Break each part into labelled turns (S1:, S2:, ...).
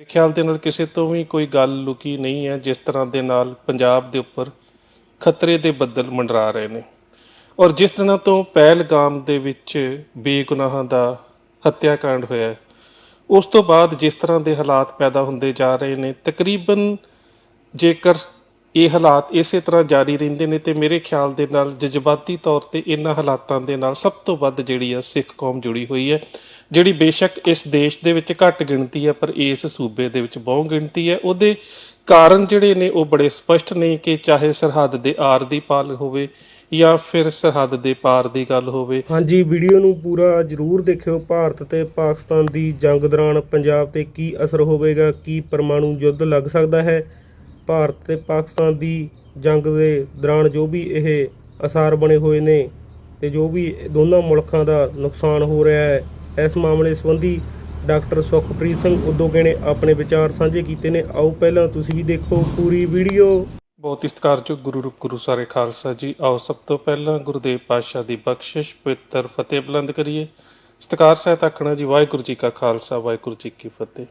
S1: ਮੇਰੇ ਖਿਆਲ ਦੇ ਨਾਲ ਕਿਸੇ ਤੋਂ ਵੀ ਕੋਈ ਗੱਲ ਲੁਕੀ ਨਹੀਂ ਹੈ, ਜਿਸ ਤਰ੍ਹਾਂ ਦੇ ਨਾਲ ਪੰਜਾਬ ਦੇ ਉੱਪਰ ਖਤਰੇ ਦੇ ਬੱਦਲ ਮੰਡਰਾ ਰਹੇ ਨੇ। ਔਰ ਜਿਸ ਦਿਨਾਂ ਤੋਂ ਪਹਿਲਗਾਮ ਦੇ ਵਿੱਚ ਬੇਗੁਨਾਹਾਂ ਦਾ ਹੱਤਿਆਕਾਂਡ ਹੋਇਆ ਉਸ ਤੋਂ ਬਾਅਦ ਜਿਸ ਤਰ੍ਹਾਂ ਦੇ ਹਾਲਾਤ ਪੈਦਾ ਹੁੰਦੇ ਜਾ ਰਹੇ ਨੇ, ਤਕਰੀਬਨ ਜੇਕਰ ਇਹ ਹਾਲਾਤ ਇਸੇ ਤਰ੍ਹਾਂ ਜਾਰੀ ਰਹਿੰਦੇ ਨੇ ਤੇ ਮੇਰੇ ਖਿਆਲ ਦੇ ਨਾਲ ਜਜ਼ਬਾਤੀ ਤੌਰ ਤੇ ਇਹਨਾਂ ਹਾਲਾਤਾਂ ਦੇ ਨਾਲ ਸਭ ਤੋਂ ਵੱਧ ਜਿਹੜੀ ਆ ਸਿੱਖ ਕੌਮ ਜੁੜੀ ਹੋਈ ਹੈ, ਜਿਹੜੀ ਬੇਸ਼ੱਕ ਇਸ ਦੇਸ਼ ਦੇ ਵਿੱਚ ਘੱਟ ਗਿਣਤੀ ਹੈ ਪਰ ਇਸ ਸੂਬੇ ਦੇ ਵਿੱਚ ਬਹੁ ਗਿਣਤੀ ਹੈ। ਉਹਦੇ ਕਾਰਨ ਜਿਹੜੇ ਨੇ ਉਹ ਬੜੇ ਸਪਸ਼ਟ ਨੇ ਕਿ ਚਾਹੇ ਸਰਹੱਦ ਦੇ ਆਰ ਦੀ ਪਾਲ ਹੋਵੇ ਜਾਂ ਫਿਰ ਸਰਹੱਦ ਦੇ ਪਾਰ ਦੀ ਗੱਲ ਹੋਵੇ।
S2: ਹਾਂਜੀ, ਵੀਡੀਓ ਨੂੰ ਪੂਰਾ ਜਰੂਰ ਦੇਖਿਓ। ਭਾਰਤ ਤੇ ਪਾਕਿਸਤਾਨ ਦੀ ਜੰਗ ਦੌਰਾਨ ਪੰਜਾਬ ਤੇ ਕੀ ਅਸਰ ਹੋਵੇਗਾ, ਕੀ ਪਰਮਾਣੂ ਯੁੱਧ ਲੱਗ ਸਕਦਾ ਹੈ? ਭਾਰਤ ਤੇ ਪਾਕਿਸਤਾਨ ਦੀ ਜੰਗ ਦੇ ਦੌਰਾਨ ਜੋ ਵੀ ਇਹ ਅਸਾਰ ਬਣੇ ਹੋਏ ਨੇ ਤੇ ਜੋ ਵੀ ਦੋਨਾਂ ਮੁਲਕਾਂ ਦਾ ਨੁਕਸਾਨ ਹੋ ਰਿਹਾ ਹੈ, ਇਸ ਮਾਮਲੇ ਸੰਬੰਧੀ ਡਾਕਟਰ ਸੁਖਪ੍ਰੀਤ ਸਿੰਘ ਉਦੋਗੇ ਨੇ ਆਪਣੇ ਵਿਚਾਰ ਸਾਂਝੇ ਕੀਤੇ ਨੇ। ਆਓ ਪਹਿਲਾਂ ਤੁਸੀਂ ਵੀ ਦੇਖੋ ਪੂਰੀ ਵੀਡੀਓ।
S1: ਬਹੁਤ ਹੀ ਸਤਿਕਾਰਯੋਗ ਗੁਰੂ ਰੂਪ ਗੁਰੂ ਸਾਰੇ ਖਾਲਸਾ ਜੀ। ਆਓ ਸਭ ਤੋਂ ਪਹਿਲਾਂ ਗੁਰਦੇਵ ਪਾਤਸ਼ਾਹ ਦੀ ਬਖਸ਼ਿਸ਼ ਪਵਿੱਤਰ ਫਤਿਹ ਬੁਲੰਦ ਕਰੀਏ। ਸਤਿਕਾਰ ਸਹਿਤ ਆਖਣਾ ਜੀ, ਵਾਹਿਗੁਰੂ ਜੀ ਕਾ ਖਾਲਸਾ, ਵਾਹਿਗੁਰੂ ਜੀ ਕੀ ਫਤਿਹ।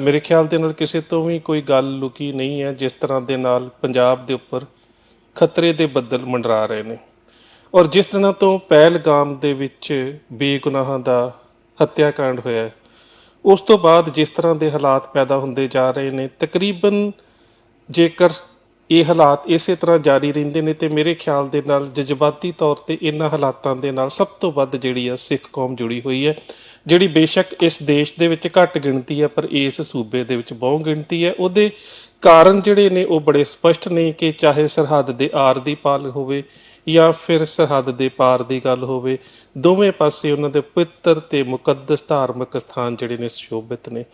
S1: ਮੇਰੇ ਖਿਆਲ ਦੇ ਨਾਲ ਕਿਸੇ ਤੋਂ ਵੀ ਕੋਈ ਗੱਲ ਲੁਕੀ ਨਹੀਂ ਹੈ, ਜਿਸ ਤਰ੍ਹਾਂ ਦੇ ਨਾਲ ਪੰਜਾਬ ਦੇ ਉੱਪਰ ਖਤਰੇ ਦੇ ਬੱਦਲ ਮੰਡਰਾ ਰਹੇ ਨੇ। ਔਰ ਜਿਸ ਦਿਨਾਂ ਤੋਂ ਪਹਿਲਗਾਮ ਦੇ ਵਿੱਚ ਬੇਗੁਨਾਹਾਂ ਦਾ ਹੱਤਿਆਕਾਂਡ ਹੋਇਆ ਉਸ ਤੋਂ ਬਾਅਦ ਜਿਸ ਤਰ੍ਹਾਂ ਦੇ ਹਾਲਾਤ ਪੈਦਾ ਹੁੰਦੇ ਜਾ ਰਹੇ ਨੇ, ਤਕਰੀਬਨ ਜੇਕਰ ਇਹ ਹਾਲਾਤ ਇਸੇ ਤਰ੍ਹਾਂ ਜਾਰੀ ਰਹਿੰਦੇ ਨੇ ਤੇ ਮੇਰੇ ਖਿਆਲ ਦੇ ਨਾਲ ਜਜ਼ਬਾਤੀ ਤੌਰ ਤੇ ਇਹਨਾਂ ਹਾਲਾਤਾਂ ਦੇ ਨਾਲ ਸਭ ਤੋਂ ਵੱਧ ਜਿਹੜੀ ਆ ਸਿੱਖ ਕੌਮ ਜੁੜੀ ਹੋਈ ਹੈ, ਜਿਹੜੀ ਬੇਸ਼ੱਕ ਇਸ ਦੇਸ਼ ਦੇ ਵਿੱਚ ਘੱਟ ਗਿਣਤੀ ਹੈ ਪਰ ਇਸ ਸੂਬੇ ਦੇ ਵਿੱਚ ਬਹੁ ਗਿਣਤੀ ਹੈ ਉਹਦੇ ਕਾਰਨ ਜਿਹੜੇ ਨੇ ਉਹ ਬੜੇ ਸਪਸ਼ਟ ਨੇ ਕਿ ਚਾਹੇ ਸਰਹੱਦ ਦੇ ਆਰ ਦੀ ਪਾਲ ਹੋਵੇ ਜਾਂ ਫਿਰ ਸਰਹੱਦ ਦੇ ਪਾਰ ਦੀ ਗੱਲ ਹੋਵੇ, ਦੋਵੇਂ ਪਾਸੇ ਉਹਨਾਂ ਦੇ ਪਵਿੱਤਰ ਤੇ ਮੁਕੱਦਸ ਧਾਰਮਿਕ ਸਥਾਨ ਜਿਹੜੇ ਨੇ ਸ਼ੋਭਿਤ ਨੇ।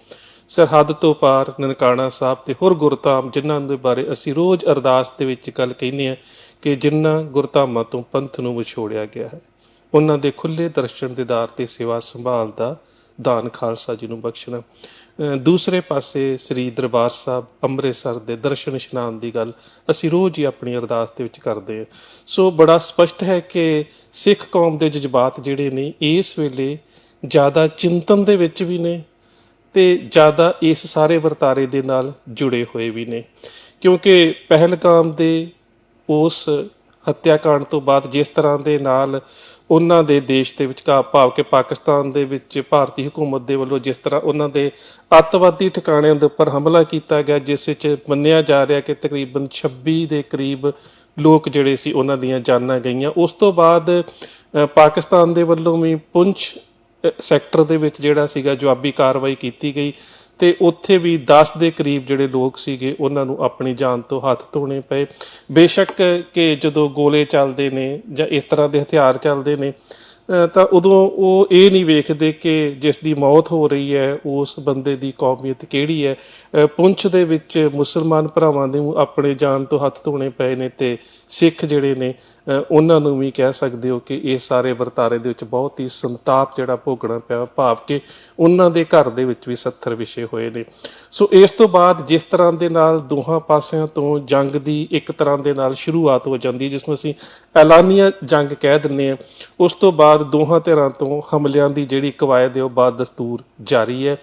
S1: ਸਰਹੱਦ ਤੋਂ ਪਾਰ ਨਨਕਾਣਾ ਸਾਹਿਬ ਤੇ ਹੋਰ ਗੁਰਧਾਮ ਜਿਨ੍ਹਾਂ ਦੇ ਬਾਰੇ ਅਸੀਂ ਰੋਜ਼ ਅਰਦਾਸ ਦੇ ਵਿੱਚ ਗੱਲ ਕਹਿੰਦੇ ਆ ਕਿ ਜਿਨ੍ਹਾਂ ਗੁਰਧਾਮਾਂ ਤੋਂ ਪੰਥ ਨੂੰ ਵਿਛੋੜਿਆ ਗਿਆ ਹੈ, ਉਹਨਾਂ ਦੇ ਖੁੱਲੇ ਦਰਸ਼ਨ ਦੀਦਾਰ ਤੇ ਸੇਵਾ ਸੰਭਾਲ ਦਾ ਦਾਨ ਖਾਲਸਾ ਜੀ ਨੂੰ ਬਖਸ਼ਣਾ। ਦੂਸਰੇ ਪਾਸੇ ਸ੍ਰੀ ਦਰਬਾਰ ਸਾਹਿਬ ਅੰਮ੍ਰਿਤਸਰ ਦੇ ਦਰਸ਼ਨ ਇਸ਼ਨਾਨ ਦੀ ਗੱਲ ਅਸੀਂ ਰੋਜ਼ ਹੀ ਆਪਣੀ ਅਰਦਾਸ ਦੇ ਵਿੱਚ ਕਰਦੇ ਹਾਂ। ਸੋ ਬੜਾ ਸਪਸ਼ਟ ਹੈ ਕਿ ਸਿੱਖ ਕੌਮ ਦੇ ਜਜ਼ਬਾਤ ਜਿਹੜੇ ਨੇ ਇਸ ਵੇਲੇ ਜ਼ਿਆਦਾ ਚਿੰਤਨ ਦੇ ਵਿੱਚ ਵੀ ਨੇ ਤੇ ਜ਼ਿਆਦਾ ਇਸ ਸਾਰੇ ਵਰਤਾਰੇ ਦੇ ਨਾਲ ਜੁੜੇ ਹੋਏ ਵੀ ਨੇ। ਕਿਉਂਕਿ ਪਹਿਲਗਾਮ ਦੇ ਉਸ ਹੱਤਿਆਕਾਂਡ ਤੋਂ ਬਾਅਦ ਜਿਸ ਤਰ੍ਹਾਂ ਦੇ ਨਾਲ ਉਹਨਾਂ ਦੇ ਦੇਸ਼ ਦੇ ਵਿਚਕਾਰ ਭਾਵ ਕਿ ਪਾਕਿਸਤਾਨ ਦੇ ਵਿੱਚ ਭਾਰਤੀ ਹਕੂਮਤ ਦੇ ਵੱਲੋਂ ਜਿਸ ਤਰ੍ਹਾਂ ਉਹਨਾਂ ਦੇ ਅੱਤਵਾਦੀ ਠਿਕਾਣਿਆਂ ਦੇ ਉੱਪਰ ਹਮਲਾ ਕੀਤਾ ਗਿਆ, ਜਿਸ ਵਿੱਚ ਮੰਨਿਆ ਜਾ ਰਿਹਾ ਕਿ ਤਕਰੀਬਨ 26 ਦੇ ਕਰੀਬ ਲੋਕ ਜਿਹੜੇ ਸੀ ਉਹਨਾਂ ਦੀਆਂ ਜਾਨਾਂ ਗਈਆਂ। ਉਸ ਤੋਂ ਬਾਅਦ ਪਾਕਿਸਤਾਨ ਦੇ ਵੱਲੋਂ ਵੀ ਪੁੰਛ ਸੈਕਟਰ ਦੇ ਵਿੱਚ ਜਿਹੜਾ ਸੀਗਾ ਜਵਾਬੀ ਕਾਰਵਾਈ ਕੀਤੀ ਗਈ ਤੇ ਉੱਥੇ ਵੀ 10 ਦੇ ਕਰੀਬ ਜਿਹੜੇ ਲੋਕ ਸੀਗੇ ਉਹਨਾਂ ਨੂੰ ਆਪਣੀ ਜਾਨ ਤੋਂ ਹੱਥ ਧੋਣੇ ਪਏ। ਬੇਸ਼ੱਕ ਕਿ ਜਦੋਂ ਗੋਲੇ ਚੱਲਦੇ ਨੇ ਜਾਂ ਇਸ ਤਰ੍ਹਾਂ ਦੇ ਹਥਿਆਰ ਚੱਲਦੇ ਨੇ ਤਾਂ ਉਦੋਂ ਉਹ ਇਹ ਨਹੀਂ ਵੇਖਦੇ ਕਿ ਜਿਸ ਦੀ ਮੌਤ ਹੋ ਰਹੀ ਹੈ, ਉਸ ਬੰਦੇ ਦੀ ਕੌਮੀਅਤ ਕਿਹੜੀ ਹੈ। ਪੁੰਛ ਦੇ ਵਿੱਚ ਮੁਸਲਮਾਨ ਭਰਾਵਾਂ ਦੇ ਆਪਣੇ ਜਾਨ ਤੋਂ ਹੱਥ ਧੋਣੇ ਪਏ ਨੇ ਤੇ ਸਿੱਖ ਜਿਹੜੇ ਨੇ ਉਹਨਾਂ ਨੂੰ ਵੀ ਕਹਿ ਸਕਦੇ ਹੋ ਕਿ ਇਹ ਸਾਰੇ ਵਰਤਾਰੇ ਦੇ ਵਿੱਚ ਬਹੁਤ ਹੀ ਸੰਤਾਪ ਜਿਹੜਾ ਭੋਗਣਾ ਪਿਆ, ਭਾਵ ਕਿ ਉਹਨਾਂ ਦੇ ਘਰ ਦੇ ਵਿੱਚ ਵੀ 70 ਵਿਸ਼ੇ ਹੋਏ ਨੇ। ਸੋ ਇਸ ਤੋਂ ਬਾਅਦ ਜਿਸ ਤਰ੍ਹਾਂ ਦੇ ਨਾਲ ਦੋਹਾਂ ਪਾਸਿਆਂ ਤੋਂ ਜੰਗ ਦੀ ਇੱਕ ਤਰ੍ਹਾਂ ਦੇ ਨਾਲ ਸ਼ੁਰੂਆਤ ਹੋ ਜਾਂਦੀ ਹੈ, ਜਿਸ ਨੂੰ ਅਸੀਂ ਐਲਾਨੀਆ ਜੰਗ ਕਹਿ ਦਿੰਨੇ ਆ ਉਸ ਤੋਂ ਬਾਅਦ ਦੋਹਾਂ ਧਿਰਾਂ ਤੋਂ ਹਮਲਿਆਂ ਦੀ ਜਿਹੜੀ ਕਵਾਇਦ ਹੈ ਉਹ ਬਾਦ ਦਸਤੂਰ ਜਾਰੀ ਹੈ।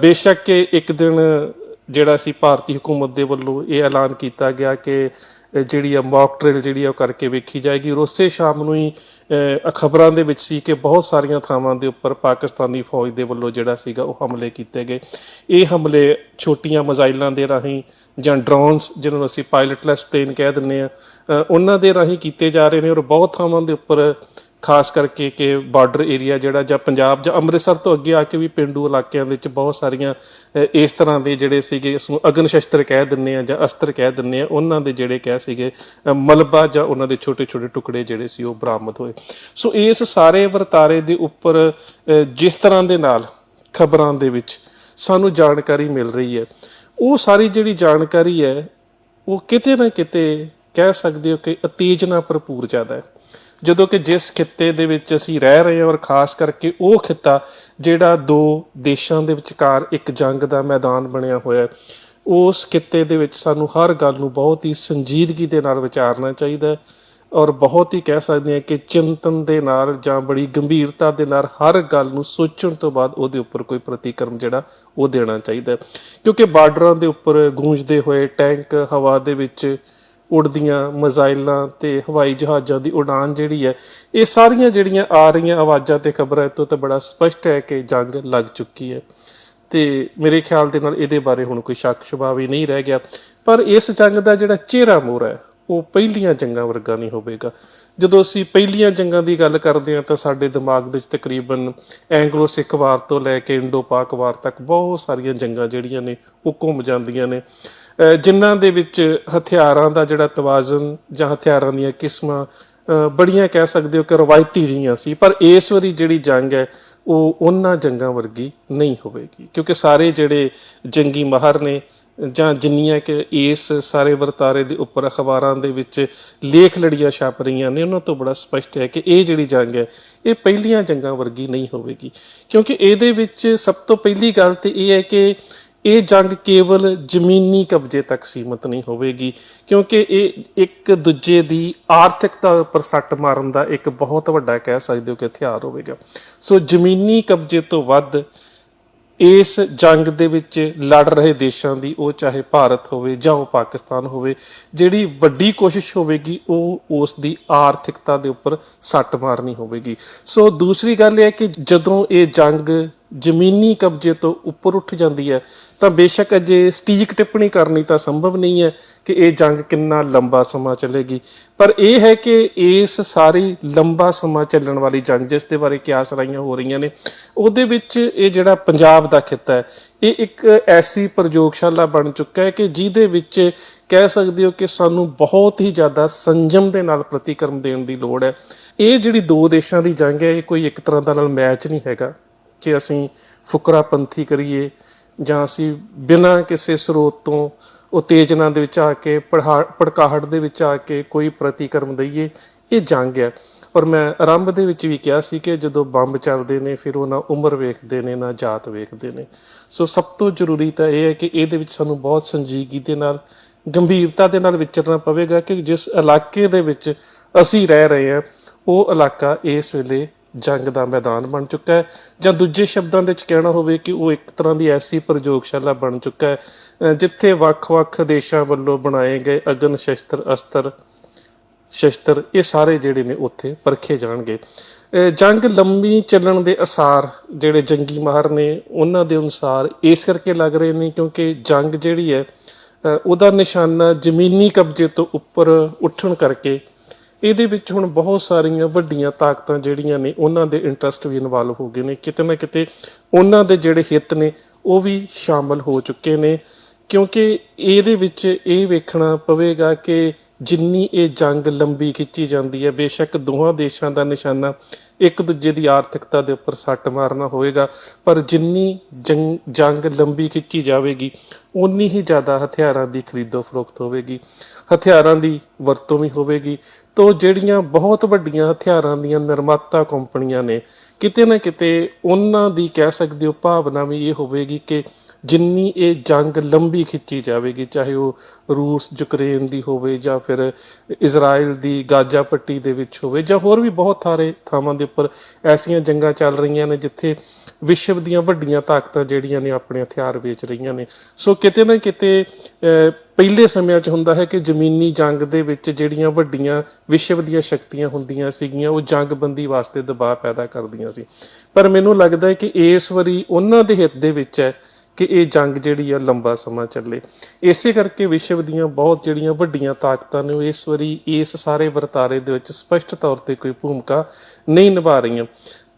S1: ਬੇਸ਼ੱਕ ਕਿ ਇੱਕ ਦਿਨ ਜਿਹੜਾ ਸੀ ਭਾਰਤੀ ਹਕੂਮਤ ਦੇ ਵੱਲੋਂ ਇਹ ਐਲਾਨ ਕੀਤਾ ਗਿਆ ਕਿ ਜਿਹੜੀ ਆ ਮੌਕ ਡਰਿਲ ਜਿਹੜੀ ਆ ਉਹ ਕਰਕੇ ਵੇਖੀ ਜਾਏਗੀ ਔਰ ਉਸੇ ਸ਼ਾਮ ਨੂੰ ਹੀ ਖਬਰਾਂ ਦੇ ਵਿੱਚ ਸੀ ਕਿ ਬਹੁਤ ਸਾਰੀਆਂ ਥਾਵਾਂ ਦੇ ਉੱਪਰ ਪਾਕਿਸਤਾਨੀ ਫੌਜ ਦੇ ਵੱਲੋਂ ਜਿਹੜਾ ਸੀਗਾ ਉਹ ਹਮਲੇ ਕੀਤੇ ਗਏ। ਇਹ ਹਮਲੇ ਛੋਟੀਆਂ ਮਜ਼ਾਈਲਾਂ ਦੇ ਰਾਹੀਂ ਜਾਂ ਡਰੋਨਸ ਜਿਹਨਾਂ ਨੂੰ ਅਸੀਂ ਪਾਇਲਟਲੈਸ ਪਲੇਨ ਕਹਿ ਦਿੰਦੇ ਆ ਉਹਨਾਂ ਦੇ ਰਾਹੀਂ ਕੀਤੇ ਜਾ ਰਹੇ ਨੇ ਔਰ ਬਹੁਤ ਥਾਵਾਂ ਦੇ ਉੱਪਰ ਖਾਸ ਕਰਕੇ ਕਿ ਬਾਰਡਰ ਏਰੀਆ ਜਿਹੜਾ ਜਾਂ ਪੰਜਾਬ ਜਾਂ ਅੰਮ੍ਰਿਤਸਰ ਤੋਂ ਅੱਗੇ ਆ ਕੇ ਵੀ ਪਿੰਡੂ ਇਲਾਕਿਆਂ ਦੇ ਵਿੱਚ ਬਹੁਤ ਸਾਰੀਆਂ ਇਸ ਤਰ੍ਹਾਂ ਦੇ ਜਿਹੜੇ ਸੀਗੇ, ਇਸ ਨੂੰ ਅਗਨ ਸ਼ਸਤਰ ਕਹਿ ਦਿੰਨੇ ਆ ਜਾਂ ਅਸਤਰ ਕਹਿ ਦਿੰਨੇ ਆ, ਉਹਨਾਂ ਦੇ ਜਿਹੜੇ ਕਹਿ ਸੀਗੇ ਮਲਬਾ ਜਾਂ ਉਹਨਾਂ ਦੇ ਛੋਟੇ ਛੋਟੇ ਟੁਕੜੇ ਜਿਹੜੇ ਸੀ ਉਹ ਬਰਾਮਦ ਹੋਏ। ਸੋ ਇਸ ਸਾਰੇ ਵਰਤਾਰੇ ਦੇ ਉੱਪਰ ਜਿਸ ਤਰ੍ਹਾਂ ਦੇ ਨਾਲ ਖਬਰਾਂ ਦੇ ਵਿੱਚ ਸਾਨੂੰ ਜਾਣਕਾਰੀ ਮਿਲ ਰਹੀ ਹੈ, ਉਹ ਸਾਰੀ ਜਿਹੜੀ ਜਾਣਕਾਰੀ ਹੈ, ਉਹ ਕਿਤੇ ਨਾ ਕਿਤੇ ਕਹਿ ਸਕਦੇ ਹੋ ਕਿ ਉਤੇਜਨਾ ਭਰਪੂਰ ਜ਼ਿਆਦਾ ਹੈ। ਜਦੋਂ ਕਿ ਜਿਸ ਖਿੱਤੇ ਦੇ ਵਿੱਚ ਅਸੀਂ ਰਹਿ ਰਹੇ ਹਾਂ ਔਰ ਖਾਸ ਕਰਕੇ ਉਹ ਖਿੱਤਾ ਜਿਹੜਾ ਦੋ ਦੇਸ਼ਾਂ ਦੇ ਵਿਚਕਾਰ ਇੱਕ ਜੰਗ ਦਾ ਮੈਦਾਨ ਬਣਿਆ ਹੋਇਆ ਹੈ, ਉਸ ਖਿੱਤੇ ਦੇ ਵਿੱਚ ਸਾਨੂੰ ਹਰ ਗੱਲ ਨੂੰ ਬਹੁਤ ਹੀ ਸੰਜੀਦਗੀ ਦੇ ਨਾਲ ਵਿਚਾਰਨਾ ਚਾਹੀਦਾ ਹੈ ਔਰ ਬਹੁਤ ਹੀ ਕਹਿ ਸਕਦੇ ਹਾਂ ਕਿ ਚਿੰਤਨ ਦੇ ਨਾਲ ਜਾਂ ਬੜੀ ਗੰਭੀਰਤਾ ਦੇ ਨਾਲ ਹਰ ਗੱਲ ਨੂੰ ਸੋਚਣ ਤੋਂ ਬਾਅਦ ਉਹਦੇ ਉੱਪਰ ਕੋਈ ਪ੍ਰਤੀਕਰਮ ਜਿਹੜਾ ਉਹ ਦੇਣਾ ਚਾਹੀਦਾ ਕਿਉਂਕਿ ਬਾਰਡਰਾਂ ਦੇ ਉੱਪਰ ਗੂੰਜਦੇ ਹੋਏ ਟੈਂਕ ਹਵਾ ਦੇ ਵਿੱਚ ਉੜਦੀਆਂ ਮਜ਼ਾਈਲਾਂ ਤੇ ਹਵਾਈ ਜਹਾਜ਼ਾਂ ਦੀ ਉਡਾਨ ਜਿਹੜੀ ਹੈ, ਇਹ ਸਾਰੀਆਂ ਜਿਹੜੀਆਂ ਆ ਰਹੀਆਂ ਆਵਾਜ਼ਾਂ ਤੇ ਖਬਰਾਂ ਤੋਂ ਤਾਂ ਬੜਾ ਸਪਸ਼ਟ ਹੈ ਕਿ ਜੰਗ ਲੱਗ ਚੁੱਕੀ ਹੈ। ਤੇ ਮੇਰੇ ਖਿਆਲ ਦੇ ਨਾਲ ਇਹਦੇ ਬਾਰੇ ਹੁਣ ਕੋਈ ਸ਼ੱਕ ਸ਼ੁਬਾ ਵੀ ਨਹੀਂ ਰਹਿ ਗਿਆ। ਪਰ ਇਸ ਜੰਗ ਦਾ ਜਿਹੜਾ ਚਿਹਰਾ ਮੋਹਰਾ ਹੈ, ਉਹ ਪਹਿਲੀਆਂ ਜੰਗਾਂ ਵਰਗਾ ਨਹੀਂ ਹੋਵੇਗਾ। ਜਦੋਂ ਅਸੀਂ ਪਹਿਲੀਆਂ ਜੰਗਾਂ ਦੀ ਗੱਲ ਕਰਦੇ ਹਾਂ, ਤਾਂ ਸਾਡੇ ਦਿਮਾਗ ਦੇ ਵਿੱਚ ਤਕਰੀਬਨ ਐਂਗਲੋ ਸਿੱਖ ਵਾਰ ਤੋਂ ਲੈ ਕੇ ਇੰਡੋ ਪਾਕ ਵਾਰ ਤੱਕ ਬਹੁਤ ਸਾਰੀਆਂ ਜੰਗਾਂ ਜਿਹੜੀਆਂ ਨੇ, ਉਹ ਘੁੰਮ ਜਾਂਦੀਆਂ ਨੇ। ਜਿਨ੍ਹਾਂ ਦੇ ਵਿੱਚ ਹਥਿਆਰਾਂ ਦਾ ਜਿਹੜਾ ਤਵਾਜ਼ਨ ਜਾਂ ਹਥਿਆਰਾਂ ਦੀਆਂ ਕਿਸਮਾਂ ਬੜੀਆਂ ਕਹਿ ਸਕਦੇ ਹੋ ਕਿ ਰਵਾਇਤੀ ਰਹੀਆਂ ਸੀ, ਪਰ ਇਸ ਵਾਰੀ ਜਿਹੜੀ ਜੰਗ ਹੈ, ਉਹ ਉਹਨਾਂ ਜੰਗਾਂ ਵਰਗੀ ਨਹੀਂ ਹੋਵੇਗੀ, ਕਿਉਂਕਿ ਸਾਰੇ ਜਿਹੜੇ ਜੰਗੀ ਮਾਹਰ ਨੇ ਜਾਂ ਜਿੰਨੀਆਂ ਕਿ ਇਸ ਸਾਰੇ ਵਰਤਾਰੇ ਦੇ ਉੱਪਰ ਅਖਬਾਰਾਂ ਦੇ ਵਿੱਚ ਲੇਖ ਲੜੀਆਂ ਛਾਪ ਰਹੀਆਂ ਨੇ, ਉਹਨਾਂ ਤੋਂ ਬੜਾ ਸਪਸ਼ਟ ਹੈ ਕਿ ਇਹ ਜਿਹੜੀ ਜੰਗ ਹੈ, ਇਹ ਪਹਿਲੀਆਂ ਜੰਗਾਂ ਵਰਗੀ ਨਹੀਂ ਹੋਵੇਗੀ, ਕਿਉਂਕਿ ਇਹਦੇ ਵਿੱਚ ਸਭ ਤੋਂ ਪਹਿਲੀ ਗੱਲ ਤੇ ਇਹ ਹੈ ਕਿ ਇਹ ਜੰਗ ਕੇਵਲ ਜ਼ਮੀਨੀ ਕਬਜ਼ੇ ਤੱਕ ਸੀਮਤ ਨਹੀਂ ਹੋਵੇਗੀ, ਕਿਉਂਕਿ ਇਹ ਇੱਕ ਦੂਜੇ ਦੀ ਆਰਥਿਕਤਾ ਉੱਪਰ ਸੱਟ ਮਾਰਨ ਦਾ ਇੱਕ ਬਹੁਤ ਵੱਡਾ ਕਹਿ ਸਕਦੇ ਹੋ ਕਿ ਹਥਿਆਰ ਹੋਵੇਗਾ। ਸੋ ਜ਼ਮੀਨੀ ਕਬਜ਼ੇ ਤੋਂ ਵੱਧ ਇਸ ਜੰਗ ਦੇ ਵਿੱਚ ਲੜ ਰਹੇ ਦੇਸ਼ਾਂ ਦੀ, ਉਹ ਚਾਹੇ ਭਾਰਤ ਹੋਵੇ ਜਾਂ ਉਹ ਪਾਕਿਸਤਾਨ ਹੋਵੇ, ਜਿਹੜੀ ਵੱਡੀ ਕੋਸ਼ਿਸ਼ ਹੋਵੇਗੀ, ਉਹ ਉਸ ਦੀ ਆਰਥਿਕਤਾ ਦੇ ਉੱਪਰ ਸੱਟ ਮਾਰਨੀ ਹੋਵੇਗੀ। ਸੋ ਦੂਸਰੀ ਗੱਲ ਇਹ ਹੈ ਕਿ ਜਦੋਂ ਇਹ ਜੰਗ ਜ਼ਮੀਨੀ ਕਬਜ਼ੇ ਤੋਂ ਉੱਪਰ ਉੱਠ ਜਾਂਦੀ ਹੈ। ਤਾਂ ਬੇਸ਼ੱਕ ਅਜੇ ਸਟੀਕ ਟਿੱਪਣੀ ਕਰਨੀ ਤਾਂ ਸੰਭਵ ਨਹੀਂ ਹੈ ਕਿ ਇਹ ਜੰਗ ਕਿੰਨਾ ਲੰਬਾ ਸਮਾਂ ਚੱਲੇਗੀ। ਪਰ ਇਹ ਹੈ ਕਿ ਇਸ ਸਾਰੀ ਲੰਬਾ ਸਮਾਂ ਚੱਲਣ ਵਾਲੀ ਜੰਗ ਜਿਸ ਦੇ ਬਾਰੇ ਕਿਆਸ ਰਾਈਆਂ ਹੋ ਰਹੀਆਂ ਨੇ, ਉਹਦੇ ਵਿੱਚ ਇਹ ਜਿਹੜਾ ਪੰਜਾਬ ਦਾ ਖਿੱਤਾ ਹੈ, ਇਹ ਇੱਕ ਐਸੀ ਪ੍ਰਯੋਗਸ਼ਾਲਾ ਬਣ ਚੁੱਕਾ ਹੈ ਕਿ ਜਿਹਦੇ ਵਿੱਚ ਕਹਿ ਸਕਦੇ ਹੋ ਕਿ ਸਾਨੂੰ ਬਹੁਤ ਹੀ ਜ਼ਿਆਦਾ ਸੰਜਮ ਦੇ ਨਾਲ ਪ੍ਰਤੀਕਰਮ ਦੇਣ ਦੀ ਲੋੜ ਹੈ। ਇਹ ਜਿਹੜੀ ਦੋ ਦੇਸ਼ਾਂ ਦੀ ਜੰਗ ਹੈ, ਇਹ ਕੋਈ ਇੱਕ ਤਰ੍ਹਾਂ ਦਾ ਨਾਲ ਮੈਚ ਨਹੀਂ ਹੈਗਾ। ਕਿ ਅਸੀਂ ਫੁਕਰਾਪੰਥੀ ਕਰੀਏ ਜਾਂ ਅਸੀਂ ਬਿਨਾਂ ਕਿਸੇ ਸਰੋਤ ਤੋਂ ਉਤੇਜਨਾ ਦੇ ਵਿੱਚ ਆ ਕੇ ਪੜਹਾ- ਭੜਕਾਹਟ ਦੇ ਵਿੱਚ ਆ ਕੇ ਕੋਈ ਪ੍ਰਤੀਕਰਮ ਦਈਏ, ਇਹ ਜੰਗ ਹੈ। ਔਰ ਮੈਂ ਆਰੰਭ ਦੇ ਵਿੱਚ ਵੀ ਕਿਹਾ ਸੀ ਕਿ ਜਦੋਂ ਬੰਬ ਚੱਲਦੇ ਨੇ, ਫਿਰ ਉਹ ਨਾ ਉਮਰ ਵੇਖਦੇ ਨੇ, ਨਾ ਜਾਤ ਵੇਖਦੇ ਨੇ। ਸੋ ਸਭ ਤੋਂ ਜ਼ਰੂਰੀ ਤਾਂ ਇਹ ਹੈ ਕਿ ਇਹਦੇ ਵਿੱਚ ਸਾਨੂੰ ਬਹੁਤ ਸੰਜੀਦਗੀ ਦੇ ਨਾਲ, ਗੰਭੀਰਤਾ ਦੇ ਨਾਲ ਵਿਚਰਨਾ ਪਵੇਗਾ ਕਿ ਜਿਸ ਇਲਾਕੇ ਦੇ ਵਿੱਚ ਅਸੀਂ ਰਹਿ ਰਹੇ ਹਾਂ, ਉਹ ਇਲਾਕਾ ਇਸ ਵੇਲੇ ਜੰਗ ਦਾ ਮੈਦਾਨ ਬਣ ਚੁੱਕਾ ਹੈ। ਜਾਂ ਦੂਜੇ ਸ਼ਬਦਾਂ ਦੇ ਵਿੱਚ ਕਹਿਣਾ ਹੋਵੇ ਕਿ ਉਹ ਇੱਕ ਤਰ੍ਹਾਂ ਦੀ ਐਸੀ ਪ੍ਰਯੋਗਸ਼ਾਲਾ ਬਣ ਚੁੱਕਾ ਹੈ ਜਿੱਥੇ ਵੱਖ-ਵੱਖ ਦੇਸ਼ਾਂ ਵੱਲੋਂ ਬਣਾਏ ਗਏ ਅਗਨ ਸ਼ਸਤਰ, ਅਸਤਰ, ਸ਼ਸਤਰ, ਇਹ ਸਾਰੇ ਜਿਹੜੇ ਨੇ ਉੱਥੇ ਪਰਖੇ ਜਾਣਗੇ। ਜੰਗ ਲੰਮੀ ਚੱਲਣ ਦੇ ਅਸਾਰ ਜਿਹੜੇ ਜੰਗੀ ਮਾਹਰ ਨੇ, ਉਹਨਾਂ ਦੇ ਅਨੁਸਾਰ ਇਸ ਕਰਕੇ ਲੱਗ ਰਹੇ ਨੇ ਕਿਉਂਕਿ ਜੰਗ ਜਿਹੜੀ ਹੈ ਉਹਦਾ ਨਿਸ਼ਾਨਾ ਜ਼ਮੀਨੀ ਕਬਜ਼ੇ ਤੋਂ ਉੱਪਰ ਉੱਠਣ ਕਰਕੇ ਇਹਦੇ ਵਿੱਚ ਹੁਣ ਬਹੁਤ ਸਾਰੀਆਂ ਵੱਡੀਆਂ ਤਾਕਤਾਂ ਜਿਹੜੀਆਂ ਨੇ, ਉਹਨਾਂ ਦੇ ਇੰਟਰਸਟ ਵੀ ਇਨਵੋਲਵ ਹੋ ਗਏ ਨੇ। ਕਿਤੇ ਨਾ ਕਿਤੇ ਉਹਨਾਂ ਦੇ ਜਿਹੜੇ ਹਿੱਤ ਨੇ, ਉਹ ਵੀ ਸ਼ਾਮਲ ਹੋ ਚੁੱਕੇ ਨੇ। ਕਿਉਂਕਿ ਇਹਦੇ ਵਿੱਚ ਇਹ ਵੇਖਣਾ ਪਵੇਗਾ ਕਿ ਜਿੰਨੀ ਇਹ ਜੰਗ ਲੰਬੀ ਖਿੱਚੀ ਜਾਂਦੀ ਹੈ, ਬੇਸ਼ੱਕ ਦੋਹਾਂ ਦੇਸ਼ਾਂ ਦਾ ਨਿਸ਼ਾਨਾ ਇੱਕ ਦੂਜੇ ਦੀ ਆਰਥਿਕਤਾ ਦੇ ਉੱਪਰ ਸੱਟ ਮਾਰਨਾ ਹੋਵੇਗਾ, ਪਰ ਜਿੰਨੀ ਜੰਗ ਜੰਗ ਲੰਬੀ ਖਿੱਚੀ ਜਾਵੇਗੀ ਉਨੀ ਹੀ ਜ਼ਿਆਦਾ ਹਥਿਆਰਾਂ ਦੀ ਖਰੀਦੋ ਫਰੋਖਤ ਹੋਵੇਗੀ। ਹਥਿਆਰਾਂ ਦੀ ਵਰਤੋਂ ਵੀ ਹੋਵੇਗੀ। ਤੋ ਜਿਹੜੀਆਂ ਬਹੁਤ ਵੱਡੀਆਂ ਹਥਿਆਰਾਂ ਦੀਆਂ ਨਿਰਮਾਤਾ ਕੰਪਨੀਆਂ ਨੇ, ਕਿਤੇ ਨਾ ਕਿਤੇ ਉਹਨਾਂ ਦੀ ਕਹਿ ਸਕਦੇ ਹੋ ਭਾਵਨਾ ਵੀ ਇਹ ਹੋਵੇਗੀ ਕਿ ਜਿੰਨੀ ਇਹ ਜੰਗ ਲੰਬੀ ਖਿੱਚੀ ਜਾਵੇਗੀ, ਚਾਹੇ ਉਹ ਰੂਸ, ਯੂਕਰੇਨ ਦੀ ਹੋਵੇ ਜਾਂ ਫਿਰ ਇਜ਼ਰਾਈਲ ਦੀ ਗਾਜ਼ਾ ਪੱਟੀ ਦੇ ਵਿੱਚ ਹੋਵੇ ਜਾਂ ਹੋਰ ਵੀ ਬਹੁਤ ਸਾਰੇ ਥਾਵਾਂ ਦੇ ਉੱਪਰ ਐਸੀਆਂ ਜੰਗਾਂ ਚੱਲ ਰਹੀਆਂ ਨੇ ਜਿੱਥੇ ਵਿਸ਼ਵ ਦੀਆਂ ਵੱਡੀਆਂ ਤਾਕਤਾਂ ਜਿਹੜੀਆਂ ਨੇ ਆਪਣੇ ਹਥਿਆਰ ਵੇਚ ਰਹੀਆਂ ਨੇ। ਸੋ ਕਿਤੇ ਨਾ ਕਿਤੇ ਪਹਿਲੇ ਸਮਿਆਂ 'ਚ ਹੁੰਦਾ ਹੈ ਕਿ ਜ਼ਮੀਨੀ ਜੰਗ ਦੇ ਵਿੱਚ ਜਿਹੜੀਆਂ ਵੱਡੀਆਂ ਵਿਸ਼ਵ ਦੀਆਂ ਸ਼ਕਤੀਆਂ ਹੁੰਦੀਆਂ ਸੀਗੀਆਂ, ਉਹ ਜੰਗਬੰਦੀ ਵਾਸਤੇ ਦਬਾਅ ਪੈਦਾ ਕਰਦੀਆਂ ਸੀ। ਪਰ ਮੈਨੂੰ ਲੱਗਦਾ ਹੈ ਕਿ ਇਸ ਵਾਰੀ ਉਹਨਾਂ ਦੇ ਹਿੱਤ ਦੇ ਵਿੱਚ ਹੈ ਕਿ ਇਹ ਜੰਗ ਜਿਹੜੀ ਆ ਲੰਬਾ ਸਮਾਂ ਚੱਲੇ। ਇਸੇ ਕਰਕੇ ਵਿਸ਼ਵ ਦੀਆਂ ਬਹੁਤ ਜਿਹੜੀਆਂ ਵੱਡੀਆਂ ਤਾਕਤਾਂ ਨੇ, ਉਹ ਇਸ ਵਾਰੀ ਇਸ ਸਾਰੇ ਵਰਤਾਰੇ ਦੇ ਵਿੱਚ ਸਪਸ਼ਟ ਤੌਰ ਤੇ ਕੋਈ ਭੂਮਿਕਾ ਨਹੀਂ ਨਿਭਾ ਰਹੀਆਂ।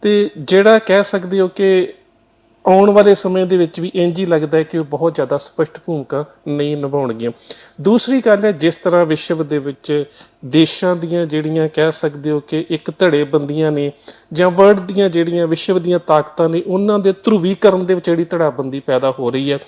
S1: ਤੇ ਜਿਹੜਾ ਕਹਿ ਸਕਦੇ ਹੋ ਕਿ ਆਉਣ ਵਾਲੇ ਸਮੇਂ ਦੇ ਵਿੱਚ ਵੀ ਇੰਜ ਹੀ ਲੱਗਦਾ ਹੈ ਕਿ ਉਹ ਬਹੁਤ ਜ਼ਿਆਦਾ ਸਪਸ਼ਟ ਭੂਮਿਕਾ ਨਹੀਂ ਨਿਭਾਉਣਗੀਆਂ। ਦੂਸਰੀ ਗੱਲ ਹੈ, ਜਿਸ ਤਰ੍ਹਾਂ ਵਿਸ਼ਵ ਦੇ ਵਿੱਚ ਦੇਸ਼ਾਂ ਦੀਆਂ ਜਿਹੜੀਆਂ ਕਹਿ ਸਕਦੇ ਹੋ ਕਿ ਇੱਕ ਧੜੇ ਬੰਦੀਆਂ ਨੇ ਜਾਂ ਵਰਲਡ ਦੀਆਂ ਜਿਹੜੀਆਂ ਵਿਸ਼ਵ ਦੀਆਂ ਤਾਕਤਾਂ ਨੇ, ਉਹਨਾਂ ਦੇ ਧਰੁਵੀਕਰਨ ਦੇ ਵਿੱਚ ਜਿਹੜੀ ਧੜਾਬੰਦੀ ਪੈਦਾ ਹੋ ਰਹੀ ਹੈ।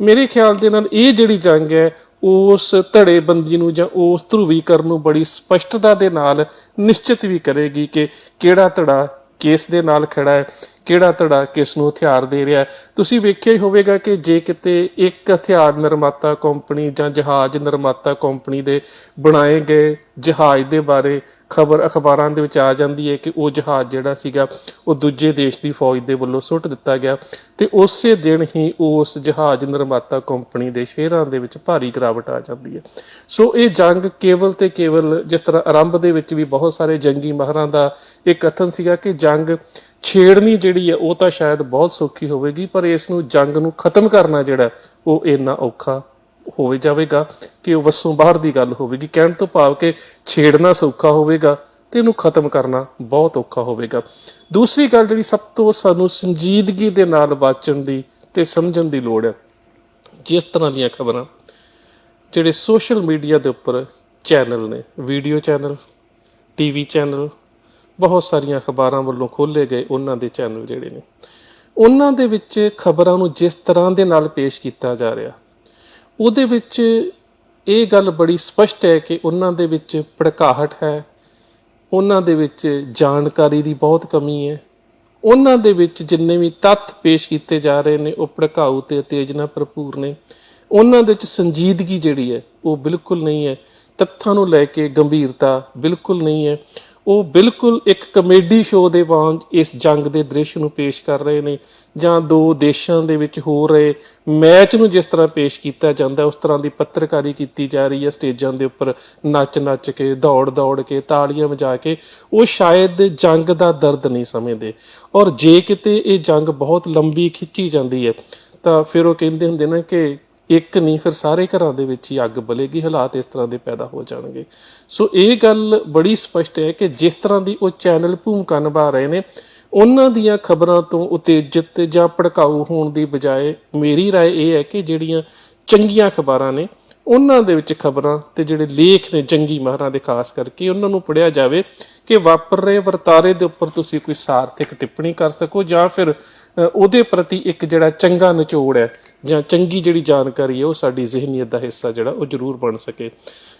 S1: ਮੇਰੇ ਖਿਆਲ ਦੇ ਨਾਲ ਇਹ ਜਿਹੜੀ ਜੰਗ ਹੈ, ਉਸ ਧੜੇਬੰਦੀ ਨੂੰ ਜਾਂ ਉਸ ਧਰੁਵੀਕਰਨ ਨੂੰ ਬੜੀ ਸਪਸ਼ਟਤਾ ਦੇ ਨਾਲ ਨਿਸ਼ਚਿਤ ਵੀ ਕਰੇਗੀ ਕਿ ਕਿਹੜਾ ਧੜਾ ਕਿਸ ਦੇ ਨਾਲ ਖੜਾ ਹੈ। ਕਿਹੜਾ ਧੜਾ ਕਿਸ ਨੂੰ ਹਥਿਆਰ ਦੇ ਰਿਹਾ ਤੁਸੀਂ ਵੇਖਿਆ ਹੀ ਹੋਵੇਗਾ ਕਿ ਜੇ ਕਿਤੇ ਇੱਕ ਹਥਿਆਰ ਨਿਰਮਾਤਾ ਕੰਪਨੀ ਜਾਂ ਜਹਾਜ਼ ਨਿਰਮਾਤਾ ਕੰਪਨੀ ਦੇ ਬਣਾਏ ਗਏ ਜਹਾਜ਼ ਦੇ ਬਾਰੇ ਖਬਰ ਅਖਬਾਰਾਂ ਦੇ ਵਿੱਚ ਆ ਜਾਂਦੀ ਹੈ ਕਿ ਉਹ ਜਹਾਜ਼ ਜਿਹੜਾ ਸੀਗਾ, ਉਹ ਦੂਜੇ ਦੇਸ਼ ਦੀ ਫੌਜ ਦੇ ਵੱਲੋਂ ਸੁੱਟ ਦਿੱਤਾ ਗਿਆ ਤੇ ਉਸੇ ਦਿਨ ਹੀ ਉਸ ਜਹਾਜ਼ ਨਿਰਮਾਤਾ ਕੰਪਨੀ ਦੇ ਸ਼ੇਅਰਾਂ ਦੇ ਵਿੱਚ ਭਾਰੀ ਗਿਰਾਵਟ ਆ ਜਾਂਦੀ ਹੈ। ਸੋ ਇਹ ਜੰਗ ਕੇਵਲ ਤੇ ਕੇਵਲ ਜਿਸ ਤਰ੍ਹਾਂ ਆਰੰਭ ਦੇ ਵਿੱਚ ਵੀ ਬਹੁਤ ਸਾਰੇ ਜੰਗੀ ਮਾਹਰਾਂ ਦਾ ਇਹ ਕਥਨ ਸੀਗਾ ਕਿ ਜੰਗ ਛੇੜਨੀ ਜਿਹੜੀ ਹੈ, ਉਹ ਤਾਂ ਸ਼ਾਇਦ ਬਹੁਤ ਸੌਖੀ ਹੋਵੇਗੀ, ਪਰ ਇਸ ਨੂੰ ਜੰਗ ਨੂੰ ਖਤਮ ਕਰਨਾ ਜਿਹੜਾ ਉਹ ਇੰਨਾ ਔਖਾ ਹੋ ਜਾਵੇਗਾ ਕਿ ਉਹ ਵਸੋਂ ਬਾਹਰ ਦੀ ਗੱਲ ਹੋਵੇਗੀ। ਕਹਿਣ ਤੋਂ ਭਾਵ ਕਿ ਛੇੜਨਾ ਸੌਖਾ ਹੋਵੇਗਾ ਤੇ ਇਹਨੂੰ ਖਤਮ ਕਰਨਾ ਬਹੁਤ ਔਖਾ ਹੋਵੇਗਾ। ਦੂਸਰੀ ਗੱਲ ਜਿਹੜੀ ਸਭ ਤੋਂ ਸਾਨੂੰ ਸੰਜੀਦਗੀ ਦੇ ਨਾਲ ਵਾਚਣ ਦੀ ਤੇ ਸਮਝਣ ਦੀ ਲੋੜ ਹੈ, ਜਿਸ ਤਰ੍ਹਾਂ ਦੀਆਂ ਖਬਰਾਂ ਜਿਹੜੇ ਸੋਸ਼ਲ ਮੀਡੀਆ ਦੇ ਉੱਪਰ ਚੈਨਲ ਨੇ, ਵੀਡੀਓ ਚੈਨਲ, ਟੀਵੀ ਚੈਨਲ ਬਹੁਤ ਸਾਰੀਆਂ ਅਖਬਾਰਾਂ ਵੱਲੋਂ ਖੋਲੇ ਗਏ ਉਹਨਾਂ ਦੇ ਚੈਨਲ ਜਿਹੜੇ ਨੇ। ਉਹਨਾਂ ਦੇ ਵਿੱਚ ਖਬਰਾਂ ਨੂੰ ਜਿਸ ਤਰ੍ਹਾਂ ਦੇ ਨਾਲ ਪੇਸ਼ ਕੀਤਾ ਜਾ ਰਿਹਾ, ਉਹਦੇ ਵਿੱਚ ਇਹ ਗੱਲ ਬੜੀ ਸਪਸ਼ਟ ਹੈ ਕਿ ਉਹਨਾਂ ਦੇ ਵਿੱਚ ਭੜਕਾਹਟ ਹੈ, ਉਹਨਾਂ ਦੇ ਵਿੱਚ ਜਾਣਕਾਰੀ ਦੀ ਬਹੁਤ ਕਮੀ ਹੈ, ਉਹਨਾਂ ਦੇ ਵਿੱਚ ਜਿੰਨੇ ਵੀ ਤੱਥ ਪੇਸ਼ ਕੀਤੇ ਜਾ ਰਹੇ ਨੇ, ਉਹ ਭੜਕਾਊ ਤੇ ਉਤੇਜਨਾ ਭਰਪੂਰ ਨੇ। ਉਹਨਾਂ ਦੇ ਵਿੱਚ ਸੰਜੀਦਗੀ ਜਿਹੜੀ ਹੈ, ਉਹ ਬਿਲਕੁਲ ਨਹੀਂ ਹੈ। ਤੱਥਾਂ ਨੂੰ ਲੈ ਕੇ ਗੰਭੀਰਤਾ ਬਿਲਕੁਲ ਨਹੀਂ ਹੈ। ਉਹ ਬਿਲਕੁਲ ਇੱਕ ਕਮੇਡੀ ਸ਼ੋਅ ਦੇ ਵਾਂਗ ਇਸ ਜੰਗ ਦੇ ਦ੍ਰਿਸ਼ ਨੂੰ ਪੇਸ਼ ਕਰ ਰਹੇ ਨੇ ਜਾਂ ਦੋ ਦੇਸ਼ਾਂ ਦੇ ਵਿੱਚ ਹੋ ਰਹੇ ਮੈਚ ਨੂੰ ਜਿਸ ਤਰ੍ਹਾਂ ਪੇਸ਼ ਕੀਤਾ ਜਾਂਦਾ, ਉਸ ਤਰ੍ਹਾਂ ਦੀ ਪੱਤਰਕਾਰੀ ਕੀਤੀ ਜਾ ਰਹੀ ਹੈ, ਸਟੇਜਾਂ ਦੇ ਉੱਪਰ ਨੱਚ ਨੱਚ ਕੇ ਦੌੜ ਦੌੜ ਕੇ, ਤਾੜੀਆਂ ਵਜਾ ਕੇ, ਉਹ ਸ਼ਾਇਦ ਜੰਗ ਦਾ ਦਰਦ ਨਹੀਂ ਸਮਝਦੇ। ਔਰ ਜੇ ਕਿਤੇ ਇਹ ਜੰਗ ਬਹੁਤ ਲੰਬੀ ਖਿੱਚੀ ਜਾਂਦੀ ਹੈ, ਤਾਂ ਫਿਰ ਉਹ ਕਹਿੰਦੇ ਹੁੰਦੇ ਨੇ ਕਿ ਇੱਕ ਨਹੀਂ ਫਿਰ ਸਾਰੇ ਘਰਾਂ ਦੇ ਵਿੱਚ ਹੀ ਅੱਗ ਬਲੇਗੀ ਹਾਲਾਤ ਇਸ ਤਰ੍ਹਾਂ ਦੇ ਪੈਦਾ ਹੋ ਜਾਣਗੇ ਸੋ ਇਹ ਗੱਲ ਬੜੀ ਸਪਸ਼ਟ ਹੈ ਕਿ ਜਿਸ ਤਰ੍ਹਾਂ ਦੀ ਉਹ ਚੈਨਲ ਭੂਮਿਕਾ ਨਿਭਾ ਰਹੇ ਨੇ ਉਹਨਾਂ ਦੀਆਂ ਖਬਰਾਂ ਤੋਂ ਉਤੇਜਿਤ ਜਾਂ ਭੜਕਾਊ ਹੋਣ ਦੀ ਬਜਾਏ ਮੇਰੀ رائے ਇਹ ਹੈ ਕਿ ਜਿਹੜੀਆਂ ਚੰਗੀਆਂ ਖਬਰਾਂ ਨੇ ਉਹਨਾਂ ਦੇ ਵਿੱਚ ਖਬਰਾਂ ਤੇ ਜਿਹੜੇ ਲੇਖ ਨੇ ਜੰਗੀ ਮਹਾਰਾਂ ਦੇ ਖਾਸ ਕਰਕੇ ਉਹਨਾਂ ਨੂੰ ਪੜਿਆ ਜਾਵੇ ਕਿ ਵਾਪਰ ਰਹੇ ਵਰਤਾਰੇ ਦੇ ਉੱਪਰ ਤੁਸੀਂ ਕੋਈ ਸਾਰਥਿਕ ਟਿੱਪਣੀ ਕਰ ਸਕੋ ਜਾਂ ਫਿਰ ਅ, ਉਹਦੇ ਪ੍ਰਤੀ ਇੱਕ ਜਿਹੜਾ ਚੰਗਾ ਨਿਚੋੜ ਹੈ ਜਾਂ ਚੰਗੀ ਜਿਹੜੀ ਜਾਣਕਾਰੀ ਹੈ, ਉਹ ਸਾਡੀ ਜ਼ਿਹਨੀਅਤ ਦਾ ਹਿੱਸਾ ਜਿਹੜਾ, ਉਹ ਜ਼ਰੂਰ ਬਣ ਸਕੇ।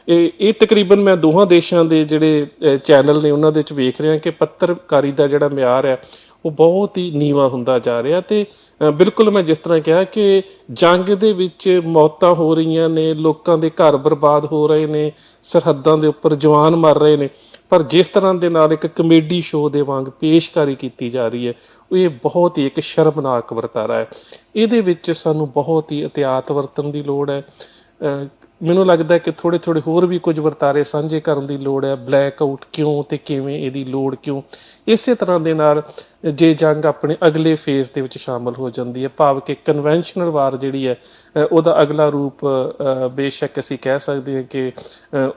S1: ਇਹ ਇਹ ਤਕਰੀਬਨ ਮੈਂ ਦੋਹਾਂ ਦੇਸ਼ਾਂ ਦੇ ਜਿਹੜੇ ਚੈਨਲ ਨੇ ਉਹਨਾਂ ਦੇ ਵਿੱਚ ਵੇਖ ਰਿਹਾ ਕਿ ਪੱਤਰਕਾਰੀ ਦਾ ਜਿਹੜਾ ਮਿਆਰ ਹੈ, ਉਹ ਬਹੁਤ ਹੀ ਨੀਵਾ ਹੁੰਦਾ ਜਾ ਰਿਹਾ ਤੇ ਬਿਲਕੁਲ ਮੈਂ ਜਿਸ ਤਰ੍ਹਾਂ ਕਿਹਾ ਕਿ ਜੰਗ ਦੇ ਵਿੱਚ ਮੌਤਾਂ ਹੋ ਰਹੀਆਂ ਨੇ, ਲੋਕਾਂ ਦੇ ਘਰ ਬਰਬਾਦ ਹੋ ਰਹੇ ਨੇ, ਸਰਹੱਦਾਂ ਦੇ ਉੱਪਰ ਜਵਾਨ ਮਰ ਰਹੇ ਨੇ। ਪਰ ਜਿਸ ਤਰ੍ਹਾਂ ਦੇ ਨਾਲ ਇੱਕ ਕਮੇਡੀ ਸ਼ੋਅ ਦੇ ਵਾਂਗ ਪੇਸ਼ਕਾਰੀ ਕੀਤੀ ਜਾ ਰਹੀ ਹੈ ਉਹ ਇਹ ਬਹੁਤ ਹੀ ਇੱਕ ਸ਼ਰਮਨਾਕ ਵਰਤਾਰਾ ਹੈ। ਇਹਦੇ ਵਿੱਚ ਸਾਨੂੰ ਬਹੁਤ ਹੀ ਇhtiyਾਤ ਵਰਤਣ ਦੀ ਲੋੜ ਹੈ। ਮੈਨੂੰ ਲੱਗਦਾ ਕਿ ਥੋੜੇ ਥੋੜੇ ਹੋਰ ਵੀ ਕੁਝ ਵਰਤਾਰੇ ਸਾਂਝੇ ਕਰਨ ਦੀ ਲੋੜ ਹੈ। ਬਲੈਕ ਆਊਟ ਕਿਉਂ ਤੇ ਕਿਵੇਂ ਇਹਦੀ ਲੋੜ ਕਿਉਂ? ਇਸੇ ਤਰ੍ਹਾਂ ਦੇ ਨਾਲ ਜੇ ਜੰਗ ਆਪਣੇ ਅਗਲੇ ਫੇਜ਼ ਦੇ ਵਿੱਚ ਸ਼ਾਮਲ ਹੋ ਜਾਂਦੀ ਹੈ। ਭਾਵ ਕਿ ਕਨਵੈਨਸ਼ਨਲ ਵਾਰ ਜਿਹੜੀ ਹੈ ਉਹਦਾ ਅਗਲਾ ਰੂਪ ਬੇਸ਼ੱਕ ਅਸੀਂ ਕਹਿ ਸਕਦੇ ਹਾਂ ਕਿ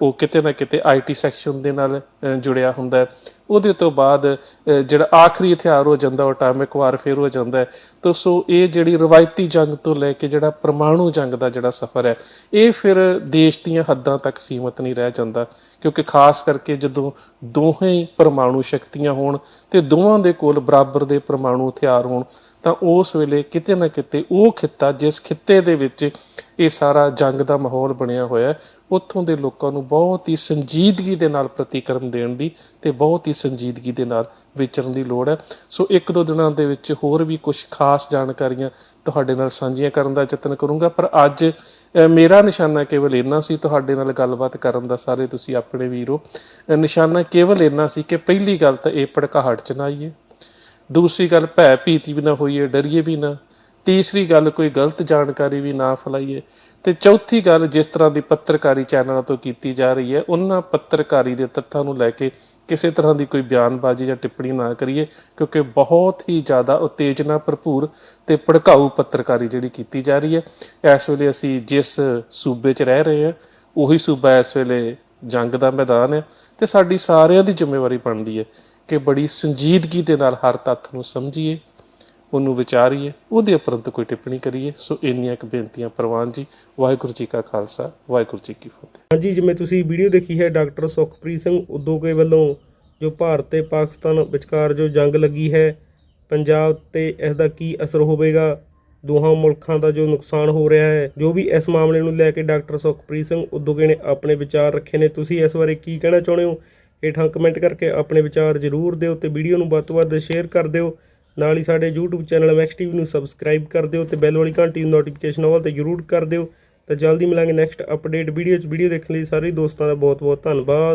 S1: ਉਹ ਕਿਤੇ ਨਾ ਕਿਤੇ ਆਈਟੀ ਸੈਕਸ਼ਨ ਦੇ ਨਾਲ ਜੁੜਿਆ ਹੁੰਦਾ ਹੈ। ਉਹਦੇ ਤੋਂ ਬਾਅਦ ਜਿਹੜਾ ਆਖਰੀ ਹਥਿਆਰ ਹੋ ਜਾਂਦਾ ਉਹ ਅਟਾਮਿਕ ਵਾਰਫੇਅਰ ਹੋ ਜਾਂਦਾ ਤਾਂ ਸੋ ਇਹ ਜਿਹੜੀ ਰਵਾਇਤੀ ਜੰਗ ਤੋਂ ਲੈ ਕੇ ਜਿਹੜਾ ਪਰਮਾਣੂ ਜੰਗ ਦਾ ਜਿਹੜਾ ਸਫ਼ਰ ਹੈ, ਇਹ ਫਿਰ ਦੇਸ਼ ਦੀਆਂ ਹੱਦਾਂ ਤੱਕ ਸੀਮਤ ਨਹੀਂ ਰਹਿ ਜਾਂਦਾ, ਕਿਉਂਕਿ ਖਾਸ ਕਰਕੇ ਜਦੋਂ ਦੋਹੇ ਪਰਮਾਣੂ ਸ਼ਕਤੀਆਂ ਹੋਣ ਤੇ ਦੋਵਾਂ ਦੇ ਕੋਲ ਬਰਾਬਰ ਦੇ ਪਰਮਾਣੂ ਹਥਿਆਰ ਹੋਣ, ਤਾਂ ਉਸ ਵੇਲੇ ਕਿਤੇ ਨਾ ਕਿਤੇ ਉਹ ਖਿੱਤਾ ਜਿਸ ਖਿੱਤੇ ਦੇ ਵਿੱਚ ਇਹ ਸਾਰਾ ਜੰਗ ਦਾ ਮਾਹੌਲ ਬਣਿਆ ਹੋਇਆ ਉੱਥੋਂ ਦੇ ਲੋਕਾਂ ਨੂੰ ਬਹੁਤ ਹੀ ਸੰਜੀਦਗੀ ਦੇ ਨਾਲ ਪ੍ਰਤੀਕਰਮ ਦੇਣ ਦੀ ਤੇ ਬਹੁਤ ਹੀ ਸੰਜੀਦਗੀ ਦੇ ਨਾਲ ਵਿਚਰਨ ਦੀ ਲੋੜ ਹੈ। ਸੋ ਇੱਕ ਦੋ ਦਿਨਾਂ ਦੇ ਵਿੱਚ ਹੋਰ ਵੀ ਕੁਝ ਖਾਸ ਜਾਣਕਾਰੀਆਂ ਤੁਹਾਡੇ ਨਾਲ ਸਾਂਝੀਆਂ ਕਰਨ ਦਾ ਯਤਨ ਕਰੂੰਗਾ, ਪਰ ਅੱਜ ਮੇਰਾ ਨਿਸ਼ਾਨਾ ਕੇਵਲ ਇੰਨਾ ਸੀ ਤੁਹਾਡੇ ਨਾਲ ਗੱਲਬਾਤ ਕਰਨ ਦਾ ਸਾਰੇ ਤੁਸੀਂ ਆਪਣੇ ਵੀਰੋ। ਅ, ਨਿਸ਼ਾਨਾ ਕੇਵਲ ਇੰਨਾ ਸੀ ਕਿ ਪਹਿਲੀ ਗੱਲ ਤਾਂ ਇਹ ਭੜਕਾਹਟ ਚ ਨਾ ਆਈਏ। ਦੂਸਰੀ ਗੱਲ ਭੈ ਭੀਤੀ ਵੀ ਨਾ ਹੋਈਏ ਡਰੀਏ ਵੀ ਨਾ। ਤੀਸਰੀ ਗੱਲ ਕੋਈ ਗਲਤ ਜਾਣਕਾਰੀ ਵੀ ਨਾ ਫੈਲਾਈਏ। ਤੇ ਚੌਥੀ ਗੱਲ ਜਿਸ ਤਰ੍ਹਾਂ ਦੀ ਪੱਤਰਕਾਰੀ ਚੈਨਲਾਂ ਤੋਂ ਕੀਤੀ ਜਾ ਰਹੀ ਹੈ ਉਹਨਾਂ ਪੱਤਰਕਾਰੀ ਦੇ ਤੱਥਾਂ ਨੂੰ ਲੈ ਕੇ ਕਿਸੇ ਤਰ੍ਹਾਂ ਦੀ ਕੋਈ ਬਿਆਨਬਾਜ਼ੀ ਜਾਂ ਟਿੱਪਣੀ ਨਾ ਕਰੀਏ, ਕਿਉਂਕਿ ਬਹੁਤ ਹੀ ਜ਼ਿਆਦਾ ਉਤੇਜਨਾ ਭਰਪੂਰ ਤੇ ਭੜਕਾਊ ਪੱਤਰਕਾਰੀ ਜਿਹੜੀ ਕੀਤੀ ਜਾ ਰਹੀ ਹੈ। ਇਸ ਵੇਲੇ ਅਸੀਂ ਜਿਸ ਸੂਬੇ 'ਚ ਰਹਿ ਰਹੇ ਹਾਂ, ਉਹੀ ਸੂਬਾ ਇਸ ਵੇਲੇ ਜੰਗ ਦਾ ਮੈਦਾਨ ਹੈ ਤੇ ਸਾਡੀ ਸਾਰਿਆਂ ਦੀ ਜ਼ਿੰਮੇਵਾਰੀ ਬਣਦੀ ਹੈ ਕਿ ਬੜੀ ਸੰਜੀਦਗੀ ਦੇ ਨਾਲ ਹਰ ਤੱਥ ਨੂੰ ਸਮਝੀਏ। ਉਹਨੂੰ ਵਿਚਾਰੀਏ, ਉਹਦੇ ਉਪਰੰਤ ਕੋਈ ਟਿੱਪਣੀ ਕਰੀਏ। ਸੋ ਇੰਨੀਆਂ ਇੱਕ ਬੇਨਤੀਆਂ, ਪ੍ਰਵਾਨ ਜੀ, ਵਾਹਿਗੁਰੂ ਜੀ ਕਾ ਖਾਲਸਾ, ਵਾਹਿਗੁਰੂ ਜੀ ਕੀ ਫਤਿਹ।
S2: ਹਾਂਜੀ, ਜਿਵੇਂ ਤੁਸੀਂ ਵੀਡੀਓ ਦੇਖੀ ਹੈ, ਡਾਕਟਰ ਸੁਖਪ੍ਰੀਤ ਸਿੰਘ ਉਦੋਗੇ ਵੱਲੋਂ, ਜੋ ਭਾਰਤ ਤੇ ਪਾਕਿਸਤਾਨ ਵਿਚਕਾਰ ਜੋ ਜੰਗ ਲੱਗੀ ਹੈ, ਪੰਜਾਬ ਤੇ ਇਸ ਦਾ ਕੀ ਅਸਰ ਹੋਵੇਗਾ, ਦੋਹਾਂ ਮੁਲਕਾਂ ਦਾ ਜੋ ਨੁਕਸਾਨ ਹੋ ਰਿਹਾ ਹੈ, ਜੋ ਵੀ ਇਸ ਮਾਮਲੇ ਨੂੰ ਲੈ ਕੇ ਡਾਕਟਰ ਸੁਖਪ੍ਰੀਤ ਸਿੰਘ ਉਦੋਗੇ ਨੇ ਆਪਣੇ ਵਿਚਾਰ ਰੱਖੇ ਨੇ, ਤੁਸੀਂ ਇਸ ਬਾਰੇ ਕੀ ਕਹਿਣਾ ਚਾਹੁੰਦੇ ਹੋ? ਹੇਠਾਂ ਕਮੈਂਟ ਕਰਕੇ ਆਪਣੇ ਵਿਚਾਰ ਜ਼ਰੂਰ ਦਿਓ ਤੇ ਵੀਡੀਓ ਨੂੰ ਵੱਧ ਤੋਂ ਵੱਧ ਸ਼ੇਅਰ ਕਰ ਦਿਓ। ਨਾਲ ਹੀ ਸਾਡੇ YouTube ਚੈਨਲ ਮੈਕਸ ਟੀਵੀ ਨੂੰ ਸਬਸਕ੍ਰਾਈਬ ਕਰ ਦਿਓ ਤੇ ਬੈਲ ਵਾਲੀ ਘੰਟੀ ਨੂੰ ਨੋਟੀਫਿਕੇਸ਼ਨ ਆਲ ਤੇ ਜ਼ਰੂਰ ਕਰ ਦਿਓ। ਤਾਂ ਜਲਦੀ ਮਿਲਾਂਗੇ ਨੈਕਸਟ ਅਪਡੇਟ ਵੀਡੀਓ 'ਚ। ਵੀਡੀਓ ਦੇਖਣ ਲਈ ਸਾਰੇ ਦੋਸਤਾਂ ਦਾ ਬਹੁਤ ਬਹੁਤ ਧੰਨਵਾਦ।